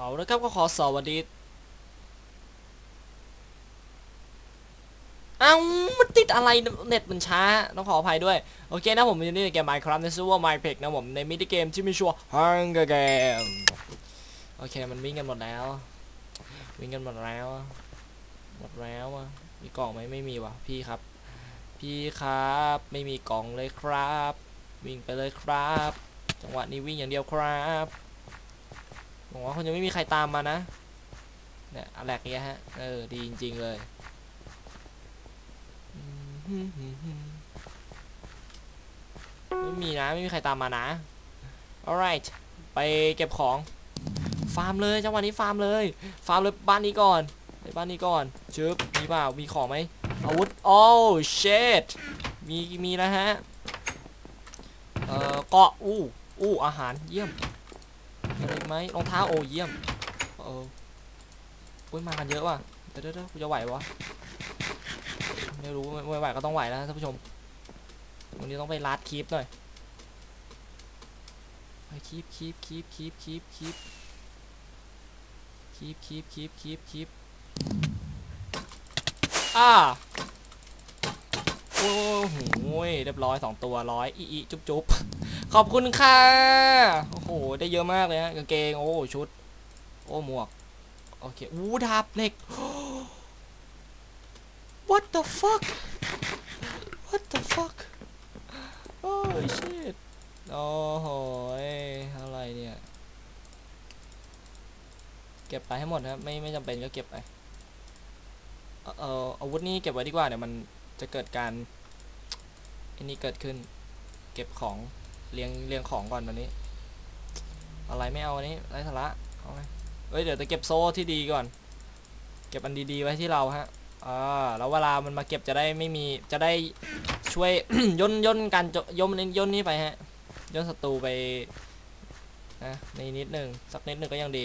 เอาละครับก็ขอสวัสดีเอ้ามันติดอะไรเน็ตมันช้า ต้องขออภัยด้วย โอเคนะผมอยู่นี่ในเกม Minecraft ในซูเปอร์ Minecraft นะผม ในมินิเกมที่มีชื่อว่า Hunger Game โอเค มันวิ่งกันหมดแล้ว วิ่งกันหมดแล้ว หมดแล้วอะมีกล่องไหมไม่มีวะพี่ครับ พี่ครับ ไม่มีกล่องเลยครับ วิ่งไปเลยครับ จังหวะนี้วิ่งอย่างเดียวครับ หวังว่าคงจะไม่มีใครตามมานะเนี่ยอะไรกเงี้ยฮะ เออ ดีจริง ๆ เลย ไม่มีนะ ไม่มีใครตามมานะ alright ไปเก็บของ ฟาร์มเลยจังหวะนี้ฟาร์มเลย ฟาร์มเลยบ้านนี้ก่อนไปบ้านนี้ก่อนชึบมีเปล่า มีของไหมอาวุธ โอ้ shit มี มีนะฮะ เอ่อ เกาะ อู้ อู้ อาหาร เยี่ยม อะไรไหมรองเท้าโอ้เยี่ยมเอออุ้ยมากันเยอะว่ะเดี๋ยวเดี๋ยวกูจะไหววะไม่รู้ไม่ไม่ไหวก็ต้องไหวแล้วท่านผู้ชมวันนี้ต้องไปลัดคลิปหน่อยไปคลิปคลิปคลิปคลิปคลิปคลิปคลิปคลิปคลิปคลิปคลิปอ่าโอ้โหเรียบร้อยสองตัวร้อยอีอีจุ๊บจุ๊บ ขอบคุณค่ะ โอ้โห ได้เยอะมากเลยฮะกางเกง โอ้ ชุด โอ้ หมวก โอเค อู้ดาบเหล็ก What the fuck What the fuck Oh shit โอ้โหยอะไรเนี่ย เก็บไปให้หมดนะครับไม่ไม่จำเป็นก็เก็บไปเอ่อเอ่ออาวุธนี้เก็บไว้ดีกว่าเดี๋ยวมันจะเกิดการอันนี้เกิดขึ้น เก็บของ เรียงเรียงของก่อนตอนนี้ อะไรไม่เอาอันนี้ไร้สาระเอาไงเอ้ยเดี๋ยวจะเก็บโซ่ที่ดีก่อน เก็บอันดีๆไว้ที่เราฮะอ่าแล้วเวลามันมาเก็บจะได้ไม่มีจะได้ช่วยย่นย่นการย่นย่นนี่ไปฮะย่นศัตรูไปนะในนิดหนึ่งสักนิดหนึ่งก็ยังดี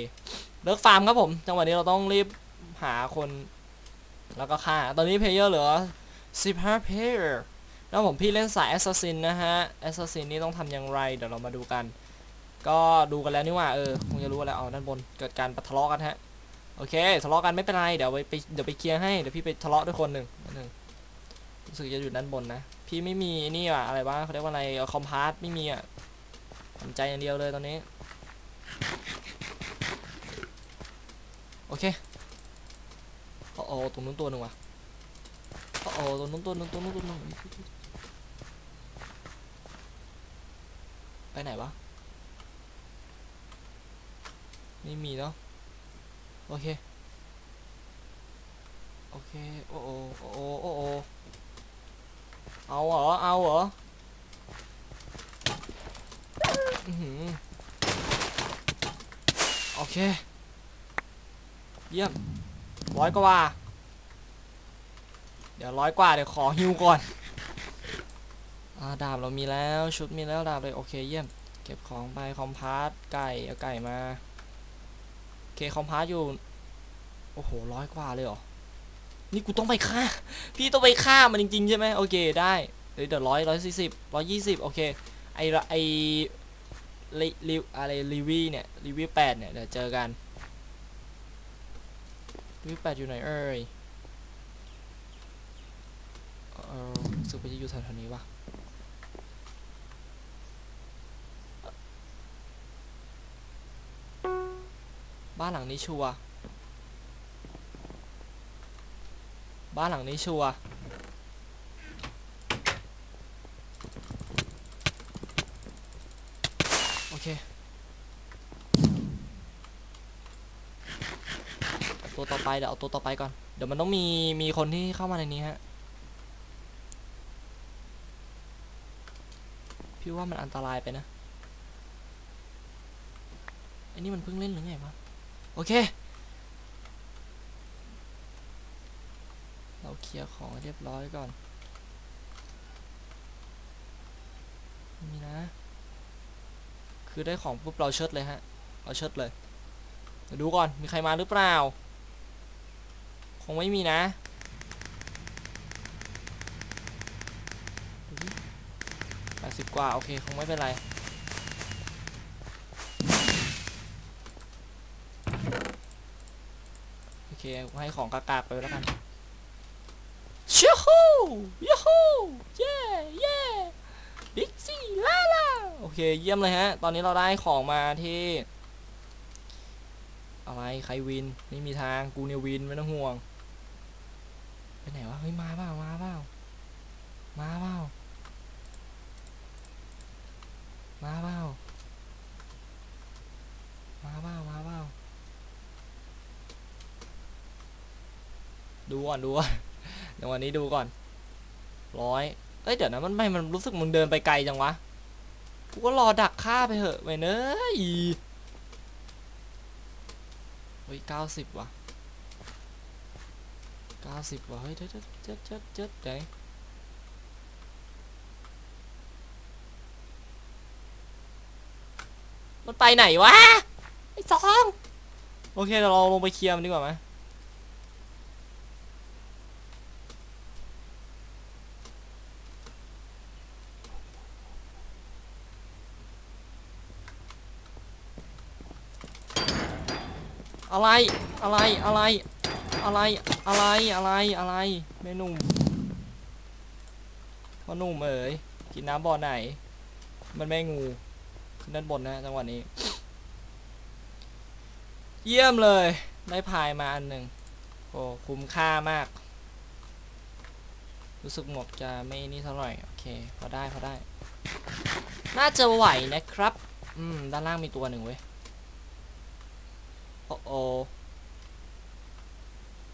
เลิกฟาร์มครับผม จังหวะนี้เราต้องรีบหาคน แล้วก็ฆ่า ตอนนี้เพลเยอร์เหลือ15เพลเยอร์ แล้วผมพี่เล่นสายแอสซัสซินนะฮะแอสซัสซินนี่ต้องทำอย่างไร เดี๋ยวเรามาดูกัน ก็ดูกันแล้วนี่ว่าเออคงจะรู้แล้วเอาด้านบนเกิดการปะทะเลาะกันฮะโอเคทะเลาะกันไม่เป็นไรเดี๋ยวไปเดี๋ยวไปเคลียร์ให้เดี๋ยวพี่ไปทะเลาะด้วยคนหนึ่งหนึ่งรู้สึกจะอยู่ด้านบนนะ พี่ไม่มีนี่อะอะไรบ้างเขาเรียกว่าอะไรคอมพาร์ตไม่มีอะทำใจอย่างเดียวเลยตอนนี้โอเคโอ้โหตรงนู้นตัวหนึ่งว่ะโอ้โหตรงนู้นตัวนึงตรงนู้นตัวนึง ไหนวะ ไม่มีเนาะ โอเค โอเค โอ้โอ้โอ้โอโอ้โอเอาเหรอ เอาเหรอโอเค เยี่ยมร้อยกว่า เดี๋ยวร้อยกว่า เดี๋ยวขอฮิวก่อน ดาบเรามีแล้วชุดมีแล้วดาบเลยโอเคเยี่ยม เก็บของไปคอมพาร์ตไก่เอาไก่มาโอเคคอมพาร์ตอยู่ โอ้โหร้อยกว่าเลยเหรอ นี่กูต้องไปฆ่า พี่ต้องไปฆ่ามันจริงๆใช่ไหมโอเคได้เดี๋ยวร้อยร้อยสี่สิบร้อยยี่สิบโอเคไอไอรีรีอะไรรีวีเนี่ยรีวิวแปดเนี่ยเดี๋ยวเจอกันรีวิวแปดอยู่ไหนเอ่ยเออสึกว่าจะอยู่แถวๆนี้วะ บ้านหลังนี้ชัวบ้านหลังนี้ชัวโอเค ตัวต่อไปเดี๋ยวเอาตัวต่อไปก่อน เดี๋ยวมันต้องมีมีคนที่เข้ามาในนี้ฮะ พี่ว่ามันอันตรายไปนะไอ้นี่มันเพิ่งเล่นหรือไงวะ โอเค เราเคลียร์ของเรียบร้อยก่อน นี่นะ คือได้ของปุ๊บเราเชิดเลยฮะ เราเชิดเลยเดี๋ยวดูก่อน มีใครมาหรือเปล่า คงไม่มีนะแปดสิบกว่า โอเค คงไม่เป็นไร เคกูให้ของกากๆไปแล้วกันชิวฮูยูฮูเย่เย่บิ๊กซี่ลาลาโอเคเยี่ยมเลยฮะ ตอนนี้เราได้ของมาที่อะไรใครวินไม่มีทางกูเนี่ยวินไม่ต้องห่วงไปไหนวะเฮ้ยมาเปล่ามาเปล่ามาเปล่ามาเปล่ามาเปล่ามาเปล่า ดูก่อนดูก่อนเดี๋ยววันนี้ดูก่อนร้อยเอ้ยเดี๋ยวนะมันไม่มันรู้สึกมึงเดินไปไกลจังวะกูก็รอดักฆ่าไปเถอะไปเนยเฮ้ยเก้าสิบว่ะเก้าสิบว่ะเฮ้ยเจ็ดเจ็ดเจ็ดเจ็ดเจ็ดไหนมันไปไหนวะไอ้สองโอเคเดี๋ยวเราลงไปเคลียร์มันดีกว่าไหม อะไร อะไร อะไร อะไร อะไร อะไร อะไรแม่นุ่มพ่อนุ่มเอ๋ยกินน้ำบ่อไหน มันไม่งู ขึ้นด้านบนนะจังหวะนี้ เยี่ยมเลย ได้พายมาอันหนึ่งโอ้คุ้มค่ามาก รู้สึกหมวกจะไม่นี่เท่าไหร่ โอเค พอได้ พอได้ น่าจะไหวนะครับ อืม ด้านล่างมีตัวหนึ่งเว้ย โอ้โอ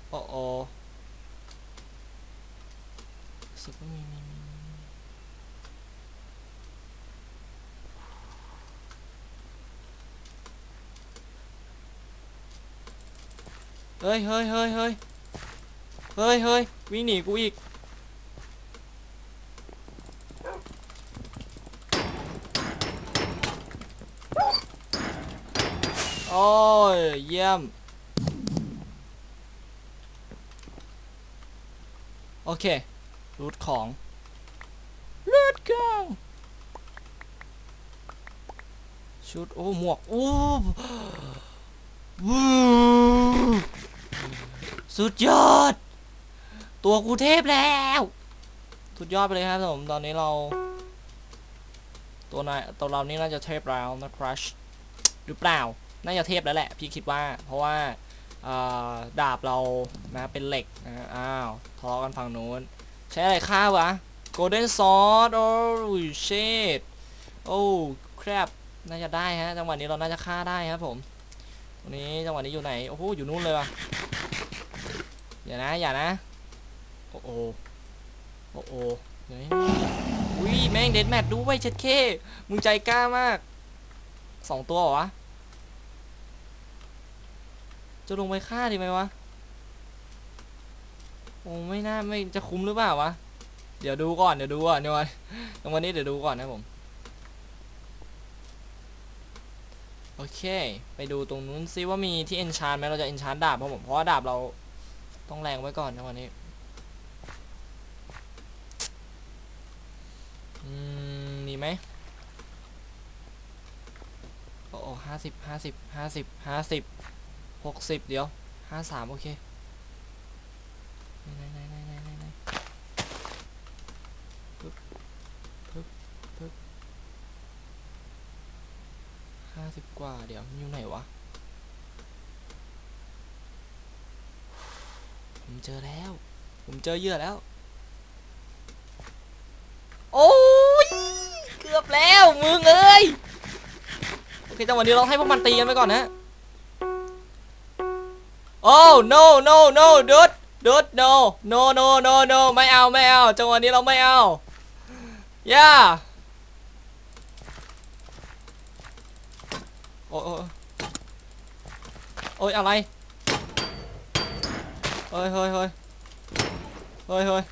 โอ้โอรู้สึกว่ามีมีมีมีเฮ้ยเฮ้ยเฮ้ยเฮ้ยเฮ้ยเฮ้ยวิ่งหนีกูอีก โอ้ย เยี่ยม โอเค รูทของ รูทของชุด โอ้ หมวก โอ้วูสุดยอด ตัวกูเทพแล้ว สุดยอดไปเลยครับผม ตอนนี้เรา ตัวนายตัวเรานี่น่าจะเทพแล้วนะครัชหรือเปล่า น่าจะเทพแล้วแหละพี่คิดว่า เพราะว่าดาบเรานะเป็นเหล็กนะอ้าวทะเลาะกันฝั่งนู้น ใช้อะไรฆ่าวะ Golden Sword โอ้เชดโอ้ครับน่าจะได้ฮะจังหวะนี้เราน่าจะฆ่าได้ครับผมตรงนี้จังหวะนี้อยู่ไหนโอ้โหอยู่นู่นเลยวะอย่านะอย่านะโอ้โหโอ้โหเฮ้ยอุ้ยแม่งเด็ดแมทด้วยเช็ดเคมึงใจกล้ามากสองตัวเหรอวะ จะลงไปฆ่าดีไหมวะ โอ้ไม่น่าไม่จะคุ้มหรือเปล่าวะ เดี๋ยวดูก่อนเดี๋ยวดูก่อนเดี๋ยววันวันนี้เดี๋ยวดูก่อนนะผม โอเค ไปดูตรงนู้นซิว่ามีที่เอนชานไหมเราจะเอนชานดาบเพราะผม เพราะว่าดาบเราต้องแรงไว้ก่อนนะวันนี้อืมมีไหมโอ้ห้าสิบห้าสิบห้าสิบห้าสิบ หกสิบเดี๋ยวห้าสามโอเคไหนไหนไหนไหนไหนไหนปึ๊บปึ๊บปึ๊บห้าสิบกว่าเดี๋ยวอยู่ไหนวะ ผมเจอแล้ว ผมเจอเหยื่อแล้ว โอ้ย เกือบแล้ว มึงเอ้ย โอเคจังหวะนี้เราให้พวกมันตีกันไปก่อนนะ โอ้ no no no dude dude no no no no no ไม่เอาไม่เอาจังหวะนี้เราไม่เอาย่าโอ้ยโอ้ยโอ้ยอะไรเฮ้ยเฮ้ยเฮ้ยเฮ้ยเฮ้ย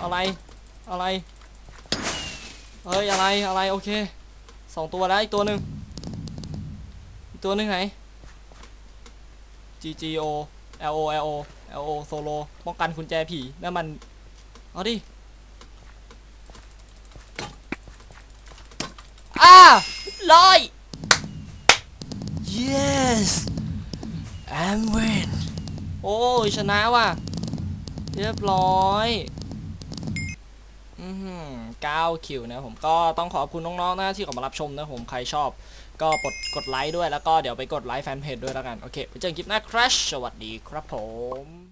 อะไร อะไร เฮ้ย อะไร อะไร โอเคสองตัวแล้วอีกตัวหนึ่งอีกตัวหนึ่งไหน G G O L O L O L O โซโลป้องกันกุญแจผีนั่นมัน เอาดิอ่าลอย yes I'm win โอ้ยชนะว่ะ เรียบร้อยอือหือ9คิวนะผมก็ต้องขอบคุณน้องๆนะที่เข้ามารับชมนะผมใครชอบ ก็กดกดไลค์ด้วยแล้วก็เดี๋ยวไปกดไลค์แฟนเพจด้วยแล้วกัน โอเคไปเจอกันคลิปหน้าครัชสวัสดีครับผม